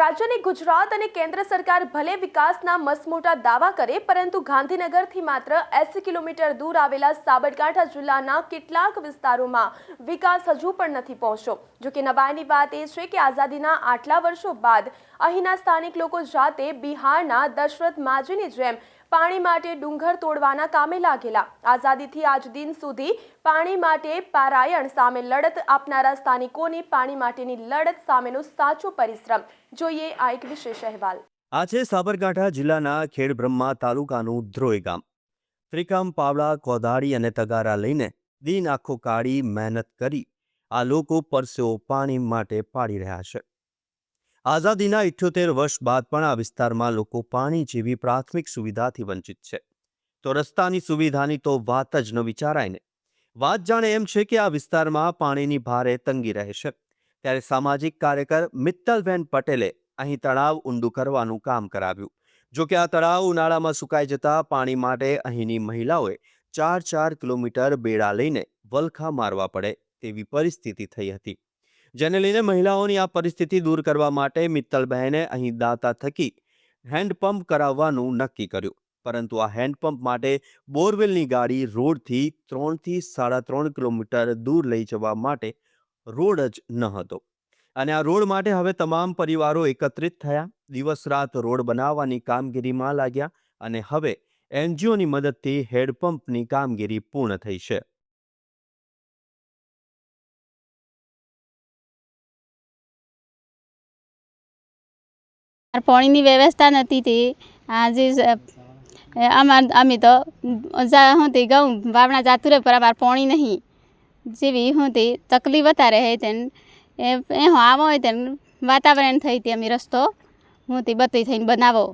રાજ્યની ગુજરાત અને કેન્દ્ર સરકાર ભલે વિકાસના મસમોટા દાવા કરે, પરંતુ ગાંધીનગરથી માત્ર એસી કિલોમીટર દૂર આવેલા સાબરકાંઠા જિલ્લાના કેટલાક વિસ્તારોમાં વિકાસ હજુ પણ નથી પહોંચ્યો. જોકે નવાઈની વાત એ છે કે આઝાદીના આટલા વર્ષો બાદ અહીંના સ્થાનિક લોકો જાતે બિહારના દશરથ માજીની જેમ પાણી માટે ડુંગર તોડવાના કામે લાગેલા. આઝાદીથી આજ દિન સુધી પાણી માટે પારાયણ સામે લડત આપનારા સ્થાનિકોની પાણી માટેની લડત સામેનો સાચો પરિશ્રમ. જોઈએ આ એક વિશેષ અહેવાલ. આ છે સાબરકાંઠા જિલ્લાના ખેડબ્રહ્મા તાલુકાનું ધ્રોઈ ગામ. ત્રિકમ, પાવડા કોદાળી અને તગારા લઈને દિન આખો કાઢી મહેનત કરી આ લોકો પરસેવો પાણી માટે પાડી રહ્યા છે. આઝાદીના ઇઠ્યોતેર વર્ષ બાદ પણ આ વિસ્તારમાં લોકો પાણી જેવી પ્રાથમિક સુવિધાથી વંચિત છે. તો રસ્તાની સુવિધાની તો વાત જ ન વિચારાય ને વાત જાણે એમ છે કે આ વિસ્તારમાં પાણીની ભારે તંગી રહે છે. ત્યારે સામાજિક કાર્યકર મિત્તલબેન પટેલે અહીં તળાવ ઊંડું કરવાનું કામ કરાવ્યું. જો કે આ તળાવ ઉનાળામાં સુકાઈ જતા પાણી માટે અહીંની મહિલાઓએ ચાર ચાર કિલોમીટર બેડા લઈને વલખા મારવા પડે તેવી પરિસ્થિતિ થઈ હતી. જેને લઈને મહિલાઓની આ પરિસ્થિતિ દૂર કરવા માટે મિત્તલબહેને અહીં દાતા થકી હેન્ડપંપ કરાવવાનું નક્કી કર્યું. પરંતુ આ હેન્ડપંપ માટે બોરવેલની ગાડી રોડથી ત્રણથી સાડા ત્રણ કિલોમીટર દૂર લઈ જવા માટે રોડ જ ન હતો. અને આ રોડ માટે હવે તમામ પરિવારો એકત્રિત થયા. દિવસ રાત રોડ બનાવવાની કામગીરીમાં લાગ્યા અને હવે એનજીઓની મદદથી હેડપંપની કામગીરી પૂર્ણ થઈ છે. પાણીની વ્યવસ્થા નથી તે આજે અમાર અમે તો હું તે ઘઉં વાવણા જાતું રહે પર અમારે પાણી નહીં જેવી હું તે તકલીફ વધારે હે તેન એ આવો હોય તેન વાતાવરણ થઈ તે અમે રસ્તો હું તે બધી થઈને બનાવો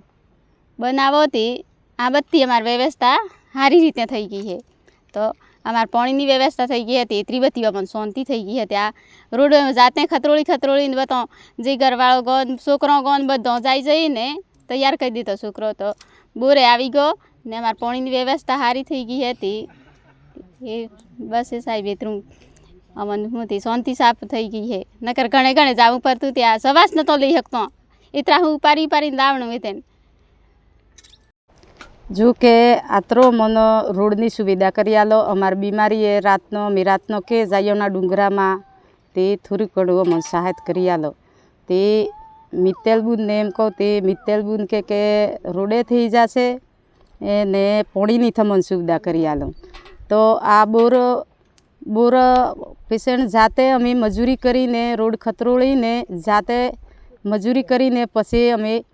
બનાવો તે આ બધી અમારી વ્યવસ્થા સારી રીતે થઈ ગઈ છે તો અમારે પાણીની વ્યવસ્થા થઈ ગઈ હતી ત્રિબતીમાં પણ શાંતિ થઈ ગઈ હતી. આ રોડ જાતે ખતરોળી ખતરોળીને બધો જે ઘરવાળો ગોન, છોકરો ગોન બધો જાય જઈને તૈયાર કરી દીધો છોકરો તો. બોરે આવી ગયો ને અમારે પાણીની વ્યવસ્થા સારી થઈ ગઈ હતી. એ બસ એ સાહેબ એટલું અમને હું શાંતિ સાફ થઈ ગઈ છે. નકર ઘણે ઘણે જવું પડતું ત્યાં સવાસ નહોતો લઈ શકતો. એટલા હું ઉપાડી ઉપાડીને લાવણું એ તેને જો કે આત્રો મનો રોડની સુવિધા કરી આલો. અમારી બીમારીએ રાતનો અમે રાતનો કે જાયોના ડુંગરામાં તે થોડીક ઘણું અમને સહાયત કરી આલો. તે મિત્તેલબુનને એમ કહું, તે મિત્તેલબુન કે કે રોડે થઈ જશે, એને પોણીની થમન સુવિધા કરી આલો. તો આ બોર બોર પેશન્ટ જાતે અમે મજૂરી કરીને, રોડ ખતરોળીને જાતે મજૂરી કરીને પછી અમે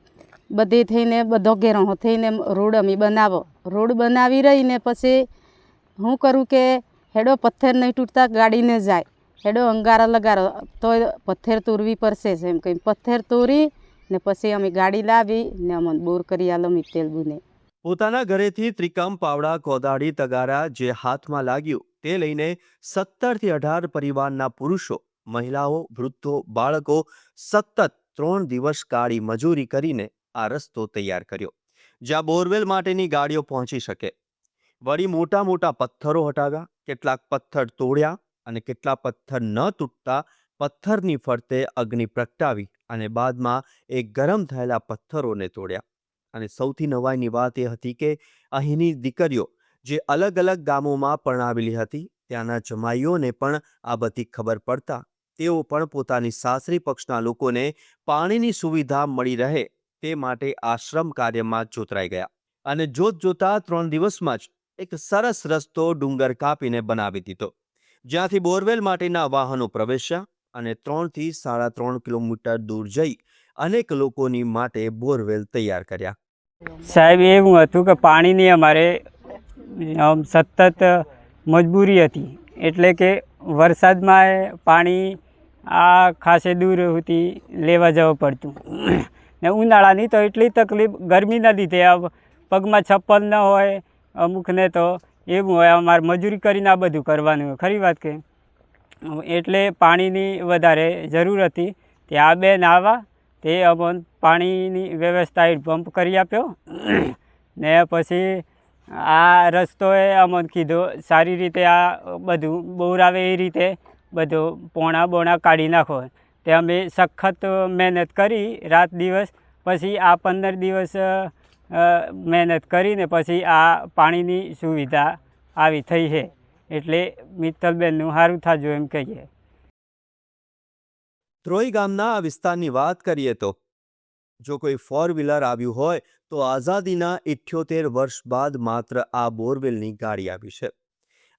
બધે થઈને બધો ઘેરો થઈને રોડ અમે બનાવો. રોડ બનાવી રહીને પછી હું કરું કે હેડો પથ્થર નહીં તૂટતા ગાડીને જાય. હેડો અંગારા લગાડો તો પથ્થર તોરવી પડશે એમ કહી પથ્થર તોરી ને પછી અમે ગાડી લાવી ને અમને બોર કરી આલો મિત્તેલ બુને પોતાના ઘરેથી ત્રિકમ પાવડા કોદાળી તગારા જે હાથમાં લાગ્યું તે લઈને સત્તરથી અઢાર પરિવારના પુરુષો, મહિલાઓ, વૃદ્ધો, બાળકો સતત ત્રણ દિવસ કાળી મજૂરી કરીને આ રસ્તો તૈયાર કર્યો, જ્યાં બોરવેલ માટેની ગાડીઓ પહોંચી શકે. વળી મોટા મોટા પથ્થરો હટાવ્યા, કેટલાક પથ્થર તોડ્યા અને કેટલા પથ્થર ન તૂટતા પથ્થરની ફરતે અગ્નિ પ્રગટાવી અને બાદમાં એ ગરમ થયેલા પથ્થરોને તોડ્યા. અને સૌથી નવાઈની વાત એ હતી કે, અહીંની દીકરીઓ જે અલગ અલગ ગામોમાં પરણાવેલી હતી, ત્યાંના જમાઈઓને પણ આ બધી ખબર પડતા, તેઓ પણ પોતાની સાસરી પક્ષના લોકોને પાણીની સુવિધા મળી રહે તે માટે આશ્રમ કાર્યમાં જોતરાઈ ગયા અને જોત જોતા ત્રણ દિવસમાં જ એક સરસ રસ્તો ડુંગર કાપીને બનાવી દીધો. જ્યાંથી બોરવેલ માટેના વાહનો પ્રવેશ્યા અને ત્રણથી સાડા ત્રણ કિલોમીટર દૂર જઈ અનેક લોકોની માટે બોરવેલ તૈયાર કર્યા. સાહેબ, એવું હતું કે પાણીની અમારે સતત મજબૂરી હતી. એટલે કે વરસાદમાં પાણી આ ખાસે દૂર હતી, લેવા જવું પડતું. ને ઉનાળાની તો એટલી તકલીફ ગરમીના લીધે પગમાં છપ્પલ ન હોય, અમુકને તો એવું હોય અમારે મજૂરી કરીને આ બધું કરવાનું હોય. ખરી વાત કે? એટલે પાણીની વધારે જરૂર હતી. તે આ બેન આવા, તે અમને પાણીની વ્યવસ્થા પંપ કરી આપ્યો. ને પછી આ રસ્તોએ અમને કીધો, સારી રીતે આ બધું બોર આવે એ રીતે બધું પોણા બોણા કાઢી નાખો. તે અમે સખત મહેનત કરી રાત દિવસ, પછી આ પંદર દિવસ મહેનત કરીને પછી આ પાણીની સુવિધા આવી થઈ છે. એટલે મિત્તલબેનનું સારું થાજો એમ કહીએ. ત્રોઈ ગામના આ વિસ્તારની વાત કરીએ તો, જો કોઈ ફોર વ્હીલર આવ્યું હોય, તો આઝાદીના ઇઠ્યોતેર વર્ષ બાદ માત્ર આ બોરવેલની ગાડી આવી છે.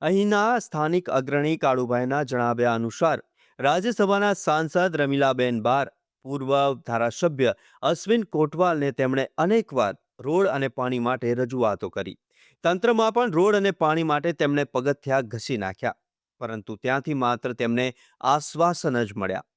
અહીંના સ્થાનિક અગ્રણી કાળુભાઈના જણાવ્યા અનુસાર રાજ્યસભાના સાંસદ રમીલાબેન બાર, પૂર્વ ધારાસભ્ય અશ્વિન કોટવાલને તેમણે અનેકવાર રોડ અને પાણી માટે રજૂઆતો કરી. તંત્રમાં પણ રોડ અને પાણી માટે તેમણે પગથિયા ઘસી નાખ્યા, પરંતુ ત્યાંથી માત્ર તેમને આશ્વાસન જ મળ્યા.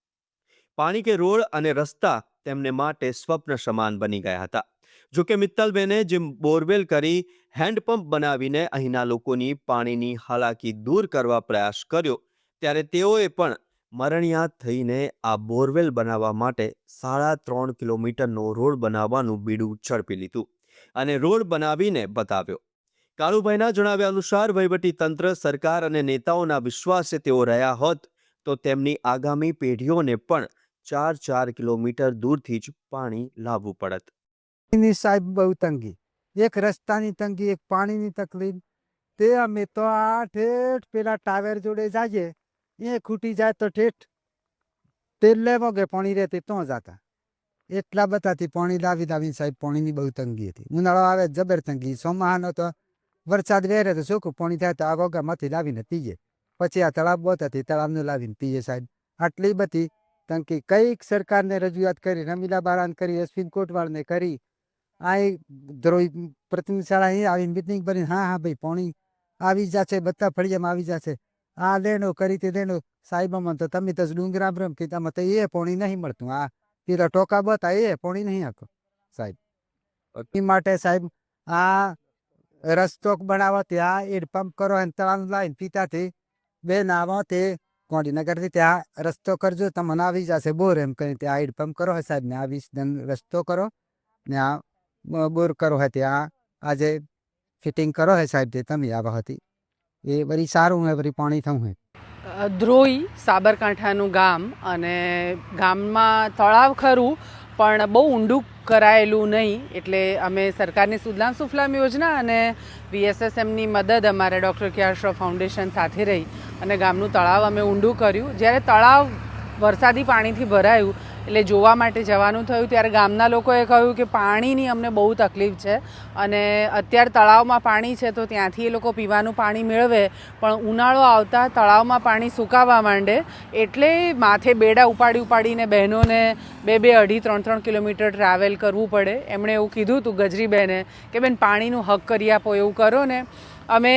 પાણી કે રોડ અને રસ્તા તેમને માટે સ્વપ્ન સમાન બની ગયા હતા. જો કે મિત્તલબેને જે બોરવેલ કરી હેન્ડપંપ બનાવીને અહીંના લોકોની પાણીની હાલાકી દૂર કરવા પ્રયાસ કર્યો, ત્યારે તેઓએ પણ મરણિયાત થઈને આ બોરવેલ બનાવવા માટે સાડા ત્રણ કિલોમીટરનો રોડ બનાવવાનું બીડું ઝડપી લીધું અને રોડ બનાવીને બતાવ્યો. કાળુભાઈના જણાવ્યા અનુસાર તંત્ર સરકાર અને નેતાઓના વિશ્વાસે તેઓ રહ્યા હોત તો તેમની આગામી પેઢીઓને પણ ચાર ચાર કિલોમીટર દૂરથી જ પાણી લાવવું પડત. સાહેબ બહુ તંગી. એક રસ્તાની તંગી, એક પાણીની તકલીફ. તે અમે તો આઠ પેલા ટાવર જોડે જાજે એ ખૂટી જાય તો ઠેઠ લેવો કે પાણી રહેતી તો જાતા. એટલા બધાથી પાણી લાવી લાવીને સાહેબ, પાણીની બહુ તંગી હતી. ઉનાળો આવે, જબર તંગી. સોમાહાનો તો વરસાદ વેરે તો શું પાણી થાય તો આ ગોગામાંથી લાવીને પીએ. પછી આ તળાવ બોતાથી તળાવને લાવીને પીએ સાહેબ. આટલી બધી તંગી. કંઈક સરકારને રજૂઆત કરી, રમીલા બારાને કરી, અશ્વિન કોટવાળને કરી. આ ધ્રોહી પ્રતિનિધિ શાળા અહીં આવીને મિટિંગ ભરીને, હા હા, ભાઈ, પાણી આવી જશે, બધા ફળિયામાં આવી જશે. આ તો તમે તો ડુંગરા કે તમે તો એ પોણી નહીં મળતું. આ પેલા ટોકા બતા એ પોણી નહીં આખો. સાહેબ, એ માટે સાહેબ, આ રસ્તો બનાવો, ત્યાં એડ પંપ કરો, અને તળાવ લાઈન પીતાથી, બે નાવો તે ગાંધીનગરથી ત્યાં રસ્તો કરજો તમને આવી જશે બોર એમ કરી ત્યાં એડ પંપ કરો સાહેબ, ને આવી રસ્તો કરો, ને આ બોર કરો હે ત્યાં, આજે ફિટિંગ કરો હે સાહેબ તે તમે આવા હતી એ વરી સારું હે વરી પાણી થવું હે ધ્રોઈ, સાબરકાંઠાનું ગામ અને ગામમાં તળાવ ખરું, પણ બહુ ઊંડું કરાયેલું નહીં. એટલે અમે સરકારની સુદલામ સુફલામ યોજના અને વીએસએસએમની મદદ અમારે ડૉક્ટર કેઆર શ્રો ફાઉન્ડેશન સાથે રહી અને ગામનું તળાવ અમે ઊંડું કર્યું. જ્યારે તળાવ વરસાદી પાણીથી ભરાયું એટલે જોવા માટે જવાનું થયું ત્યારે ગામના લોકોએ કહ્યું કે પાણીની અમને બહુ તકલીફ છે અને અત્યારે તળાવમાં પાણી છે તો ત્યાંથી એ લોકો પીવાનું પાણી મેળવે, પણ ઉનાળો આવતા તળાવમાં પાણી સુકાવા માંડે એટલે માથે બેડા ઉપાડી ઉપાડીને બહેનોને બે બે અઢી ત્રણ ત્રણ કિલોમીટર ટ્રાવેલ કરવું પડે. એમણે એવું કીધું હતું ગજરીબહેને કે બેન પાણીનું હક કરી આપો એવું કરો ને. અમે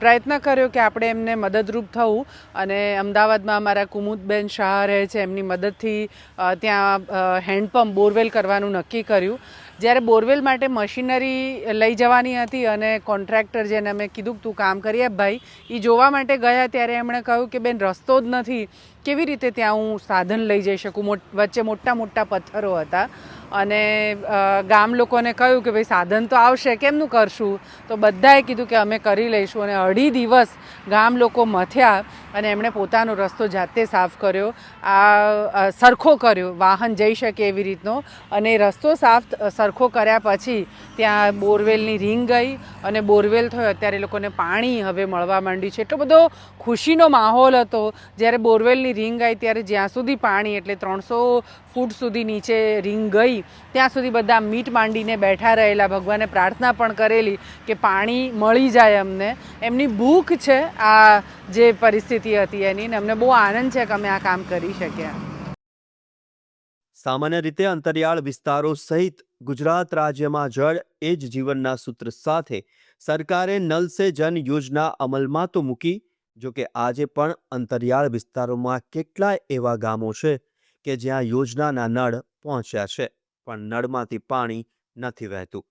પ્રયત્ન કર્યો કે આપણે એમને મદદરૂપ થવું અને અમદાવાદમાં અમારા કુમુદબેન શાહ રહે છે, એમની મદદથી ત્યાં હેન્ડપંપ, બોરવેલ કરવાનું નક્કી કર્યું. જ્યારે બોરવેલ માટે મશીનરી લઈ જવાની હતી અને કોન્ટ્રાક્ટર જેને અમે કીધું કે તું કામ કરી ભાઈ એ જોવા માટે ગયા ત્યારે એમણે કહ્યું કે, બેન, રસ્તો જ નથી. કેવી રીતે ત્યાં હું સાધન લઈ જઈ શકું? વચ્ચે મોટા મોટા પથ્થરો હતા. અને ગામ લોકોને કહ્યું કે ભાઈ સાધન તો આવશે, કેમનું કરશું? તો બધાએ કીધું કે અમે કરી લઈશું. અને અઢી દિવસ ગામ લોકો મથ્યા અને એમણે પોતાનો રસ્તો જાતે સાફ કર્યો. આ સરખો કર્યો. વાહન જઈ શકે એવી રીતનો. અને રસ્તો સાફ સરખો કર્યા પછી ત્યાં બોરવેલની રિંગ ગઈ અને બોરવેલ થયો. અત્યારે લોકોને પાણી હવે મળવા માંડ્યું છે. એટલો બધો ખુશીનો માહોલ હતો. જ્યારે બોરવેલની રિંગ આવી ત્યારે જ્યાં સુધી પાણી, એટલે ત્રણસો ફૂટ સુધી નીચે રિંગ ગઈ ત્યાં સુધી બધા મીટ માંડીને બેઠા રહેલા, ભગવાને પ્રાર્થના પણ કરેલી કે પાણી મળી જાય અમને. એમની ભૂખ છે આ જે પરિસ્થિતિ હતી એની અમને બહુ આનંદ છે કે અમે આ કામ કરી શક્યા. સામાન્ય રીતે અંતરિયાળ વિસ્તારો સહિત ગુજરાત રાજ્યમાં જળ એ જ જીવનના સૂત્ર સાથે સરકારે નલ સે જન યોજના અમલમાં તો મૂકી, જો કે આજે પણ અંતરિયાળ વિસ્તારોમાં કેટલાય એવા ગામો છે કે જ્યાં યોજનાના નળ પહોંચ્યા છે. પણ નળમાંથી પાણી નથી વહેતું.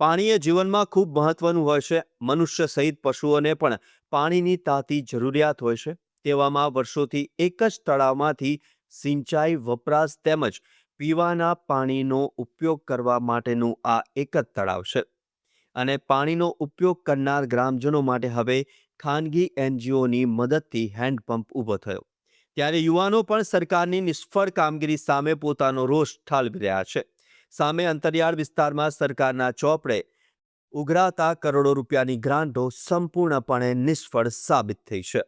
પાણી એ જીવનમાં ખૂબ મહત્વનું હોય છે. મનુષ્ય સહિત પશુઓને પણ પાણીની તાતી જરૂરિયાત હોય છે. તેવામાં વર્ષોથી એક જ તળાવમાંથી સિંચાઈ, વપરાશ તેમજ પીવાના પાણીનો ઉપયોગ કરવા માટેનું આ એક જ તળાવ છે. અને પાણીનો ઉપયોગ કરનાર ગ્રામજનો માટે હવે ખાનગી એનજીઓની મદદથી હેન્ડપંપ ઊભો થયો. ત્યારે યુવાનો પણ સરકારની નિષ્ફળ કામગીરી સામે પોતાનો રોષ ઠાલવી રહ્યા છે. સામે અંતરિયાળ વિસ્તારમાં સરકારના ચોપડે ઉઘરાતા કરોડો રૂપિયાની ગ્રાન્ટો સંપૂર્ણપણે નિષ્ફળ સાબિત થઈ છે.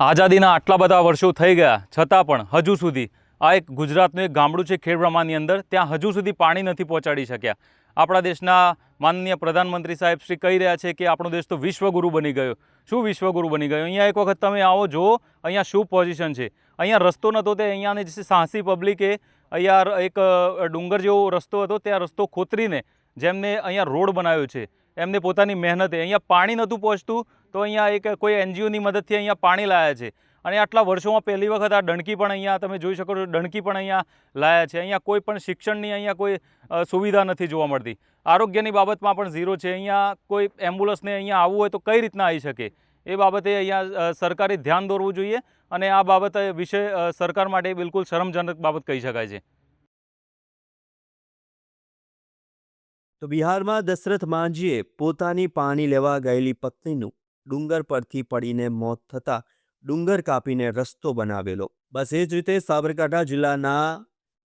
આઝાદીના આટલા બધા વર્ષો થઈ ગયા છતાં પણ હજુ સુધી આ એક ગુજરાતનું એક ગામડું છે ખેડબ્રહ્માની અંદર ત્યાં હજુ સુધી પાણી નથી પહોંચાડી શક્યા. આપણા દેશના માનનીય પ્રધાનમંત્રી સાહેબ શ્રી કહી રહ્યા છે કે આપણો દેશ તો વિશ્વગુરુ બની ગયો. શું વિશ્વગુરુ બની ગયો? અહીંયા એક વખત તમે આવો, જુઓ, અહીંયા શું પોઝિશન છે? અહીંયા રસ્તો નહોતો તે, અહીંયાની જે સાહસી પબ્લિકે અહીંયા એક ડુંગર જેવો રસ્તો હતો, ત્યાં રસ્તો ખોતરીને જેમને અહીંયા રોડ બનાવ્યો છે, એમને પોતાની મહેનતે. અહીંયા પાણી નહોતું પહોંચતું, તો અહીંયા એક કોઈ એનજીઓની મદદથી અહીંયા પાણી લાયા છે. અને આટલા વર્ષોમાં પહેલી વખત આ ડણકી પણ અહીંયા, તમે જોઈ શકો છો ડણકી પણ અહીંયા લાયા છે. અહીંયા કોઈ પણ શિક્ષણની અહીંયા કોઈ સુવિધા નથી જોવા મળતી. આરોગ્યની બાબતમાં પણ ઝીરો છે. અહીંયા કોઈ એમ્બ્યુલન્સને અહીંયા આવવું હોય તો કઈ રીતના આવી શકે? એ બાબતે અહીંયા સરકારે ધ્યાન દોરવું જોઈએ અને આ બાબત વિશે સરકાર માટે બિલકુલ શરમજનક બાબત કહી શકાય છે. તો બિહારમાં દશરથ માંઝીએ પોતાની પાણી લેવા ગયેલી પત્નીનું ડુંગર પરથી પડીને મોત થતાં ડુંગર કાપીને રસ્તો બનાવેલો. બસ એ જ રીતે સાબરકાંઠા જિલ્લાના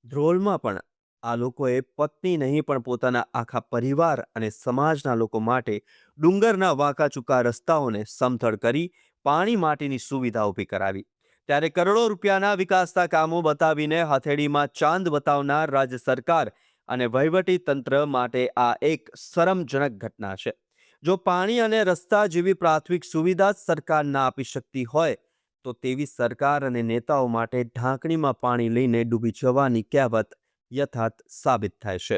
ધ્રોલમાં પણ આ લોકોએ પત્ની નહીં, પણ પોતાના આખા પરિવાર અને સમાજના લોકો માટે ડુંગરના વાંકા ચૂકા રસ્તાઓને સમથળ કરી પાણી માટેની સુવિધા ઊભી કરાવી. ત્યારે કરોડો રૂપિયાના વિકાસના કામો બતાવીને હથેળીમાં ચાંદ બતાવનાર રાજ્ય સરકાર અને વહીવટી તંત્ર માટે આ એક શરમજનક ઘટના છે. જો પાણી અને રસ્તા જેવી પ્રાથમિક સુવિધા સરકાર ના આપી શકતી હોય, તો તેવી સરકાર અને નેતાઓ માટે ઢાંકણીમાં પાણી લઈને ડૂબી જવાની કહેવત યથાર્થ સાબિત થાય છે